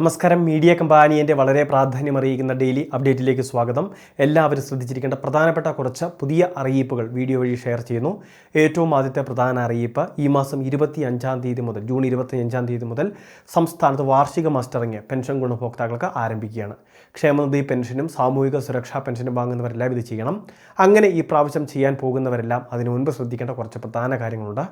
നമസ്കാരം. മീഡിയ കമ്പാനിയന്റെ വളരെ പ്രാധാന്യം പ്രാധാന്യമറിയിക്കുന്ന ഡെയിലി അപ്ഡേറ്റിലേക്ക് സ്വാഗതം. എല്ലാവരും ശ്രദ്ധിച്ചിരിക്കേണ്ട പ്രധാനപ്പെട്ട കുറച്ച് പുതിയ അറിയിപ്പുകൾ വീഡിയോ വഴി ഷെയർ ചെയ്യുന്നു. ഏറ്റവും ആദ്യത്തെ പ്രധാന അറിയിപ്പ് ഈ മാസം ഇരുപത്തി അഞ്ചാം തീയതി മുതൽ ജൂൺ ഇരുപത്തി അഞ്ചാം തീയതി മുതൽ സംസ്ഥാനത്ത് വാർഷിക മസ്റ്ററിങ് പെൻഷൻ ഗുണഭോക്താക്കൾക്ക് ആരംഭിക്കുകയാണ്. ക്ഷേമനിധി പെൻഷനും സാമൂഹിക സുരക്ഷാ പെൻഷനും വാങ്ങുന്നവരെല്ലാം ഇത് ചെയ്യണം. അങ്ങനെ ഈ പ്രാവശ്യം ചെയ്യാൻ പോകുന്നവരെല്ലാം അതിനു മുൻപ് ശ്രദ്ധിക്കേണ്ട കുറച്ച് പ്രധാന കാര്യങ്ങളുണ്ട്.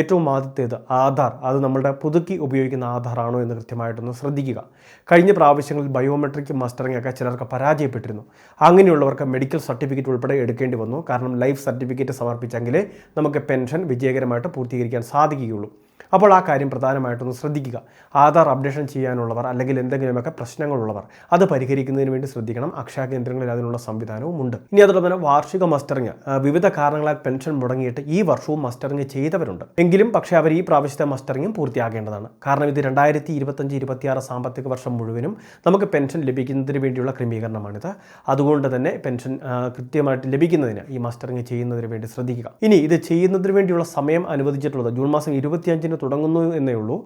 ഏറ്റവും ആദ്യത്തേത് ആധാർ. അത് നമ്മളുടെ പുതുക്കി ഉപയോഗിക്കുന്ന ആധാർ ആണോ എന്ന് കൃത്യമായിട്ടൊന്ന് ശ്രദ്ധിക്കുക. കഴിഞ്ഞ പ്രാവശ്യങ്ങളിൽ ബയോമെട്രിക് മസ്റ്ററിംഗ് ഒക്കെ ചിലർക്ക് പരാജയപ്പെട്ടിരുന്നു. അങ്ങനെയുള്ളവർക്ക് മെഡിക്കൽ സർട്ടിഫിക്കറ്റ് ഉൾപ്പെടെ എടുക്കേണ്ടി വന്നു. കാരണം ലൈഫ് സർട്ടിഫിക്കറ്റ് സമർപ്പിച്ചെങ്കിലേ നമുക്ക് പെൻഷൻ വിജയകരമായിട്ട് പൂർത്തീകരിക്കാൻ സാധിക്കുകയുള്ളൂ. അപ്പോൾ ആ കാര്യം പ്രധാനമായിട്ടൊന്ന് ശ്രദ്ധിക്കുക. ആധാർ അപ്ഡേഷൻ ചെയ്യാനുള്ളവർ അല്ലെങ്കിൽ എന്തെങ്കിലുമൊക്കെ പ്രശ്നങ്ങളുള്ളവർ അത് പരിഹരിക്കുന്നതിന് വേണ്ടി ശ്രദ്ധിക്കണം. അക്ഷയ കേന്ദ്രങ്ങളിൽ അതിനുള്ള സംവിധാനവും ഉണ്ട്. ഇനി അതോടൊപ്പം തന്നെ വാർഷിക മസ്റ്ററിങ്. വിവിധ കാരണങ്ങളാൽ പെൻഷൻ മുടങ്ങിയിട്ട് ഈ വർഷവും മസ്റ്ററിങ് ചെയ്തവരുണ്ട്. എങ്കിലും പക്ഷേ അവർ ഈ പ്രാവശ്യത്തെ മസ്റ്ററിങ്ങും പൂർത്തിയാക്കേണ്ടതാണ്. കാരണം ഇത് രണ്ടായിരത്തി ഇരുപത്തഞ്ച് ഇരുപത്തിയാറ് സാമ്പത്തിക വർഷം മുഴുവനും നമുക്ക് പെൻഷൻ ലഭിക്കുന്നതിന് വേണ്ടിയുള്ള ക്രമീകരണമാണിത്. അതുകൊണ്ട് തന്നെ പെൻഷൻ കൃത്യമായിട്ട് ലഭിക്കുന്നതിന് ഈ മസ്റ്ററിങ് ചെയ്യുന്നതിന് വേണ്ടി ശ്രദ്ധിക്കുക. ഇനി ഇത് ചെയ്യുന്നതിന് വേണ്ടിയുള്ള സമയം അനുവദിച്ചിട്ടുള്ളത് ജൂൺ മാസം ഇരുപത്തിയഞ്ചിന് തുടങ്ങുന്നു എന്നേ ഉള്ളൂ.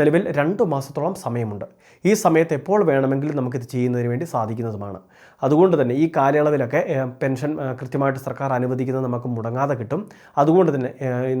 നിലവിൽ രണ്ട് മാസത്തോളം സമയമുണ്ട്. ഈ സമയത്ത് എപ്പോൾ വേണമെങ്കിലും നമുക്കിത് ചെയ്യുന്നതിന് വേണ്ടി സാധിക്കുന്നതുമാണ്. അതുകൊണ്ട് തന്നെ ഈ കാലയളവിലൊക്കെ പെൻഷൻ കൃത്യമായിട്ട് സർക്കാർ അനുവദിക്കുന്നത് നമുക്ക് മുടങ്ങാതെ കിട്ടും. അതുകൊണ്ട് തന്നെ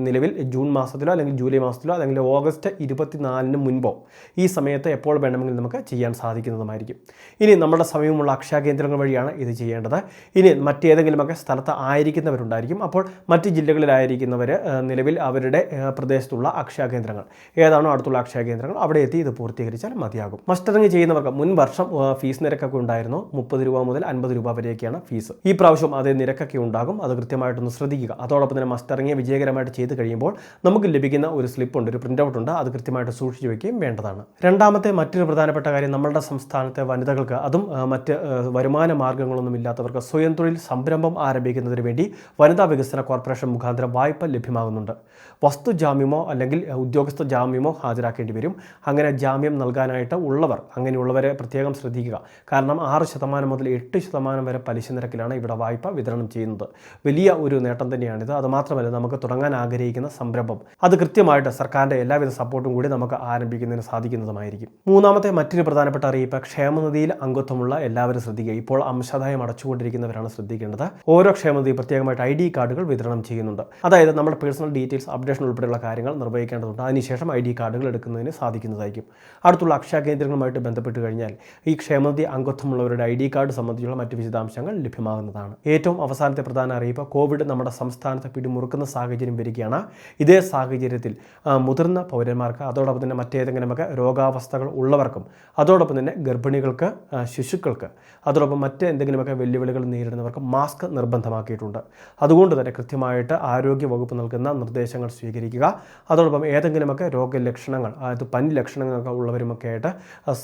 നിലവിൽ ജൂൺ മാസത്തിലോ അല്ലെങ്കിൽ ജൂലൈ മാസത്തിലോ അല്ലെങ്കിൽ ഓഗസ്റ്റ് ഇരുപത്തിനാലിന് മുൻപോ ഈ സമയത്ത് എപ്പോൾ വേണമെങ്കിലും നമുക്ക് ചെയ്യാൻ സാധിക്കുന്നതുമായിരിക്കും. ഇനി നമ്മുടെ സമയമുള്ള അക്ഷയ കേന്ദ്രങ്ങൾ വഴിയാണ് ഇത് ചെയ്യേണ്ടത്. ഇനി മറ്റേതെങ്കിലുമൊക്കെ സ്ഥലത്ത് ആയിരിക്കുന്നവരുണ്ടായിരിക്കും. അപ്പോൾ മറ്റ് ജില്ലകളിലായിരിക്കുന്നവർ നിലവിൽ അവരുടെ പ്രദേശത്തുള്ള അക്ഷയ കേന്ദ്രങ്ങൾ. ഏതാണോ അടുത്തുള്ള അക്ഷയ കേന്ദ്രങ്ങൾ അവിടെ എത്തി ഇത് പൂർത്തീകരിച്ചാൽ മതിയാകും. മസ്റ്ററിങ് ചെയ്യുന്നവർക്ക് മുൻ വർഷം ഫീസ് നിരക്കൊക്കെ ഉണ്ടായിരുന്നു. മുപ്പത് രൂപ മുതൽ അൻപത് രൂപ വരെയൊക്കെയാണ് ഫീസ്. ഈ പ്രാവശ്യം അതേ നിരക്കൊക്കെ ഉണ്ടാകും. അത് കൃത്യമായിട്ടൊന്ന് ശ്രദ്ധിക്കുക. അതോടൊപ്പം തന്നെ മസ്റ്ററിങ് വിജയകരമായിട്ട് ചെയ്ത് കഴിയുമ്പോൾ നമുക്ക് ലഭിക്കുന്ന ഒരു സ്ലിപ്പ് ഉണ്ട് ഒരു പ്രിന്റ് ഔട്ട് ഉണ്ട്. അത് കൃത്യമായിട്ട് സൂക്ഷിച്ചു വയ്ക്കുകയും വേണ്ടതാണ്. രണ്ടാമത്തെ മറ്റൊരു പ്രധാനപ്പെട്ട കാര്യം നമ്മളുടെ സംസ്ഥാനത്തെ വനിതകൾക്ക്. അതും മറ്റ് വരുമാന മാർഗങ്ങളൊന്നും ഇല്ലാത്തവർക്ക് സ്വയം തൊഴിൽ സംരംഭം ആരംഭിക്കുന്നതിന് വേണ്ടി വനിതാ വികസന കോർപ്പറേഷൻ മുഖാന്തരം വായ്പ ലഭ്യമാകുന്നുണ്ട്. വസ്തു ജാമ്യമോ അല്ലെങ്കിൽ ഉദ്യോഗസ്ഥ ജാമ്യമോ ഹാജരാക്കേണ്ടി വരും. അങ്ങനെ ജാമ്യം നൽകാനായിട്ട് ഉള്ളവർ അങ്ങനെയുള്ളവരെ പ്രത്യേകം ശ്രദ്ധിക്കുക. കാരണം ആറ് ശതമാനം മുതൽ എട്ട് ശതമാനം വരെ പലിശ നിരക്കിലാണ് ഇവിടെ വായ്പ വിതരണം ചെയ്യുന്നത്. വലിയ ഒരു നേട്ടം തന്നെയാണിത്. അതുമാത്രമല്ല നമുക്ക് തുടങ്ങാൻ ആഗ്രഹിക്കുന്ന സംരംഭം. അത് കൃത്യമായിട്ട് സർക്കാരിന്റെ എല്ലാവിധ സപ്പോർട്ടും കൂടി നമുക്ക് ആരംഭിക്കുന്നതിന് സാധിക്കുന്നതുമായിരിക്കും. മൂന്നാമത്തെ മറ്റൊരു പ്രധാനപ്പെട്ട അറിയിപ്പ് ക്ഷേമനിധിയിൽ അംഗത്വമുള്ള എല്ലാവരും ശ്രദ്ധിക്കുക. ഇപ്പോൾ അംശാദായം അടച്ചുകൊണ്ടിരിക്കുന്നവരാണ് ശ്രദ്ധിക്കേണ്ടത്. ഓരോ ക്ഷേമനിധി പ്രത്യേകമായിട്ട് ഐ ഡി കാർഡുകൾ വിതരണം ചെയ്യുന്നുണ്ട്. അതായത് നമ്മുടെ പേഴ്സണൽ ഡീറ്റെയിൽസ് അപ്ഡേഷൻ ഉൾപ്പെടെയുള്ള കാര്യങ്ങൾ നിർവഹിക്കേണ്ടതുണ്ട്. അതിനുശേഷം ഐ ഡി കാർഡുകൾ എടുക്കുന്നതിന് സാധിക്കുന്നതായിരിക്കും. അടുത്തുള്ള അക്ഷയ കേന്ദ്രങ്ങളുമായിട്ട് ബന്ധപ്പെട്ട് കഴിഞ്ഞാൽ ഈ ക്ഷേമനിധി അംഗത്വമുള്ളവരുടെ ഐ ഡി കാർഡ് സംബന്ധിച്ചുള്ള മറ്റ് വിശദാംശങ്ങൾ ലഭ്യമാകുന്നതാണ്. ഏറ്റവും അവസാനത്തെ പ്രധാന അറിയിപ്പ് കോവിഡ് നമ്മുടെ സംസ്ഥാനത്തെ പിടിമുറുക്കുന്ന സാഹചര്യം വരികയാണ്. ഇതേ സാഹചര്യത്തിൽ മുതിർന്ന പൗരന്മാർക്ക് അതോടൊപ്പം തന്നെ മറ്റേതെങ്കിലുമൊക്കെ രോഗാവസ്ഥകൾ ഉള്ളവർക്കും അതോടൊപ്പം തന്നെ ഗർഭിണികൾക്ക് ശിശുക്കൾക്ക് അതോടൊപ്പം മറ്റ് എന്തെങ്കിലുമൊക്കെ വെല്ലുവിളികൾ നേരിടുന്നവർക്ക് മാസ്ക് നിർബന്ധമാക്കിയിട്ടുണ്ട്. അതുകൊണ്ട് തന്നെ കൃത്യമായിട്ട് ആരോഗ്യ വകുപ്പ് നൽകുന്ന നിർദ്ദേശങ്ങൾ സ്വീകരിക്കുക. അതോടൊപ്പം ഏതെങ്കിലുമൊക്കെ രോഗലക്ഷണങ്ങൾ അതായത് പനി ലക്ഷണങ്ങളൊക്കെ ഉള്ളവരുമൊക്കെ ആയിട്ട്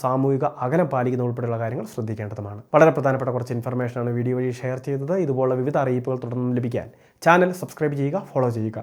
സാമൂഹിക അകലം പാലിക്കുന്ന ഉൾപ്പെടെയുള്ള കാര്യങ്ങൾ ശ്രദ്ധിക്കേണ്ടതുമാണ്. വളരെ പ്രധാനപ്പെട്ട കുറച്ച് ഇൻഫർമേഷനാണ് വീഡിയോ വഴി ഷെയർ ചെയ്തത്. ഇതുപോലുള്ള വിവിധ അറിയിപ്പുകൾ തുടർന്നും ലഭിക്കാൻ ചാനൽ സബ്സ്ക്രൈബ് ചെയ്യുക ഫോളോ ചെയ്യുക.